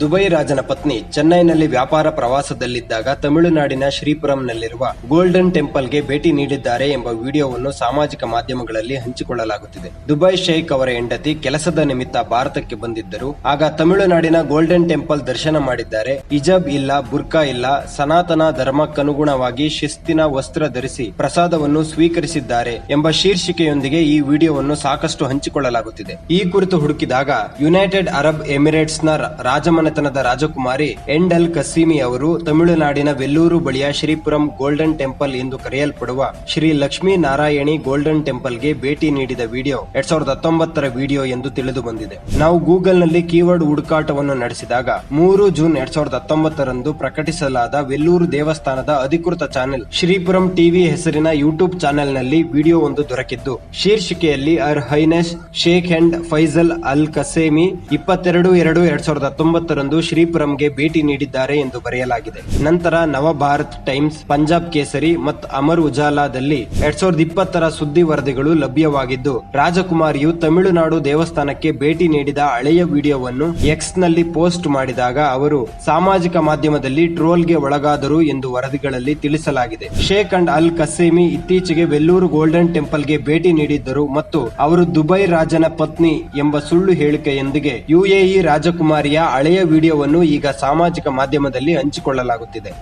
Dubai ರಾಜನ ಪತ್ನಿ ಚೆನ್ನೈನಲ್ಲಿ ವ್ಯಾಪಾರ ಪ್ರವಾಸದಲ್ಲಿದ್ದಾಗ ತಮಿಳುನಾಡಿನ ಶ್ರೀಪುರಂನಲ್ಲಿರುವ ಗೋಲ್ಡನ್ ಟೆಂಪಲ್ಗೆ ಭೇಟಿ ನೀಡಿದ್ದಾರೆ ಎಂಬ ವಿಡಿಯೋವನ್ನು ಸಾಮಾಜಿಕ ಮಾಧ್ಯಮಗಳಲ್ಲಿ ಹಂಚಿಕೊಳ್ಳಲಾಗುತ್ತಿದೆ. ದುಬೈ ಶೇಖ್ ಅವರ ಹೆಂಡತಿ ಕೆಲಸದ ನಿಮಿತ್ತ ಭಾರತಕ್ಕೆ ಬಂದಿದ್ದರು. ಆಗ ತಮಿಳುನಾಡಿನ ಗೋಲ್ಡನ್ ಟೆಂಪಲ್ ದರ್ಶನ ಮಾಡಿದ್ದಾರೆ. ಇಜಬ್ ಇಲ್ಲ ಬುರ್ಕಾ ಇಲ್ಲ, ಸನಾತನ ಧರ್ಮಕ್ಕನುಗುಣವಾಗಿ ಶಿಸ್ತಿನ ವಸ್ತ್ರ ಧರಿಸಿ ಪ್ರಸಾದವನ್ನು ಸ್ವೀಕರಿಸಿದ್ದಾರೆ ಎಂಬ ಶೀರ್ಷಿಕೆಯೊಂದಿಗೆ ಈ ವಿಡಿಯೋವನ್ನು ಸಾಕಷ್ಟು ಹಂಚಿಕೊಳ್ಳಲಾಗುತ್ತಿದೆ. ಈ ಕುರಿತು ಹುಡುಕಿದಾಗ ಯುನೈಟೆಡ್ ಅರಬ್ ಎಮಿರೇಟ್ಸ್ನ ರ- ರಾಜಮನೆತನದ ರಾಜಕುಮಾರಿ ಎಂಡಲ್ ಕಸೀಮಿ ಅವರು ತಮಿಳುನಾಡಿನ ವೆಲ್ಲೂರು ಬಳಿಯ ಶ್ರೀಪುರಂ ಗೋಲ್ಡನ್ ಟೆಂಪಲ್ ಎಂದು ಕರೆಯಲ್ಪಡುವ ಶ್ರೀ ಲಕ್ಷ್ಮೀ ನಾರಾಯಣಿ ಗೋಲ್ಡನ್ ಟೆಂಪಲ್ಗೆ ಭೇಟಿ ನೀಡಿದ ವಿಡಿಯೋ ಎರಡ್ ಸಾವಿರದ ಹತ್ತೊಂಬತ್ತರ ವಿಡಿಯೋ ಎಂದು ತಿಳಿದು ಬಂದಿದೆ. ನಾವು ಗೂಗಲ್ನಲ್ಲಿ ಕೀವರ್ಡ್ ಹುಡುಕಾಟವನ್ನು ನಡೆಸಿದಾಗ ಮೂರು ಜೂನ್ ಎರಡ್ ಸಾವಿರದ ಹತ್ತೊಂಬತ್ತರಂದು ಪ್ರಕಟಿಸಲಾದ ವೆಲ್ಲೂರು ದೇವಸ್ಥಾನದ ಅಧಿಕೃತ ಚಾನೆಲ್ ಶ್ರೀಪುರಂ ಟಿವಿ ಹೆಸರಿನ ಯೂಟ್ಯೂಬ್ ಚಾನೆಲ್ನಲ್ಲಿ ವಿಡಿಯೋ ಒಂದು ದೊರಕಿದ್ದು, ಶೀರ್ಷಿಕೆಯಲ್ಲಿ her highness Sheikh Hend Faisal Al Qasemi ಇಪ್ಪತ್ತೆರಡು ಎರಡು ಎರಡ್ ಸಾವಿರದ ಹತ್ತೊಂಬತ್ತರಂದು ಶ್ರೀಪುರಂಗೆ ಭೇಟಿ ನೀಡಿದ್ದಾರೆ ಎಂದು ಬರೆಯಲಾಗಿದೆ. ನಂತರ ನವಭಾರತ್ ಟೈಮ್ಸ್, ಪಂಜಾಬ್ ಕೇಸರಿ ಮತ್ತು ಅಮರ್ ಉಜಾಲಾದಲ್ಲಿ ಎರಡ್ ಸಾವಿರದ ಇಪ್ಪತ್ತರ ಸುದ್ದಿ ವರದಿಗಳು ಲಭ್ಯವಾಗಿದ್ದು, ರಾಜಕುಮಾರಿಯು ತಮಿಳುನಾಡು ದೇವಸ್ಥಾನಕ್ಕೆ ಭೇಟಿ ನೀಡಿದ ಹಳೆಯ ವಿಡಿಯೋವನ್ನು ಎಕ್ಸ್ನಲ್ಲಿ ಪೋಸ್ಟ್ ಮಾಡಿದಾಗ ಅವರು, ಸಾಮಾಜಿಕ ಮಾಧ್ಯಮದಲ್ಲಿ ಟ್ರೋಲ್ಗೆ ಒಳಗಾದರು ಎಂದು ವರದಿಗಳಲ್ಲಿ ತಿಳಿಸಲಾಗಿದೆ. ಶೇಖ್ ಅಂಡ್ ಅಲ್ ಕಸೇಮಿ ಇತ್ತೀಚೆಗೆ ವೆಲ್ಲೂರು ಗೋಲ್ಡನ್ ಟೆಂಪಲ್ಗೆ ಭೇಟಿ ನೀಡಿದ್ದರು ಮತ್ತು ಅವರು ದುಬೈ ರಾಜನ ಪತ್ನಿ ಎಂಬ ಸುಳ್ಳು ಹೇಳಿಕೆಯೊಂದಿಗೆ, ಯುಎಇ ರಾಜಕುಮಾರಿಯ ಹಳೆಯ ವಿಡಿಯೋವನ್ನು ಈಗ ಸಾಮಾಜಿಕ ಮಾಧ್ಯಮದಲ್ಲಿ ಹಂಚಿಕೊಳ್ಳಲಾಗುತ್ತಿದೆ.